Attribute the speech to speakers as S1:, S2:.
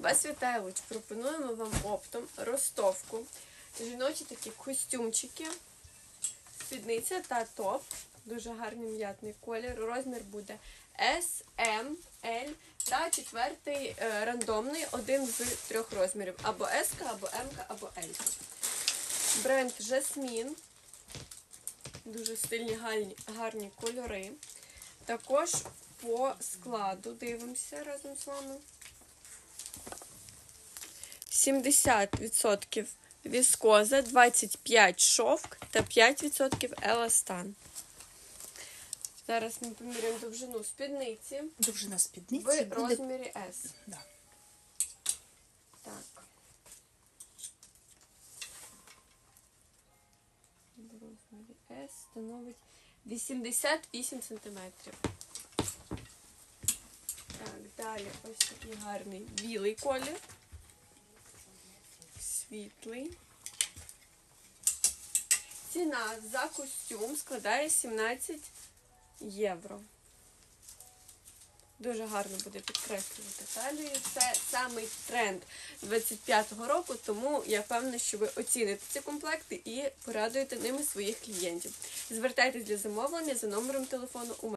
S1: Вас вітає Луч. Пропонуємо вам оптом ростовку. Жіночі такі костюмчики, спідниця та топ. Дуже гарний м'ятний колір. Розмір буде S, M, L та четвертий е, рандомний, один з трьох розмірів. Або S, або M, або L. Бренд Жасмін. Дуже стильні гарні, гарні кольори. Також по складу дивимося разом з вами. 70% віскоза, 25% шовк та 5% еластан. Зараз ми поміряємо довжину спідниці
S2: Довжина спідниці
S1: в
S2: буде.
S1: розмірі S.
S2: Да.
S1: Так. В розмірі S становить 88 сантиметрів. Так, далі ось такий гарний білий колір. Світлий. Ціна за костюм складає 17 євро. Дуже гарно буде підкреслювати талію. Це самий тренд 25-го року, тому я певна, що ви оціните ці комплекти і порадуєте ними своїх клієнтів. Звертайтесь для замовлення за номером телефону у мене.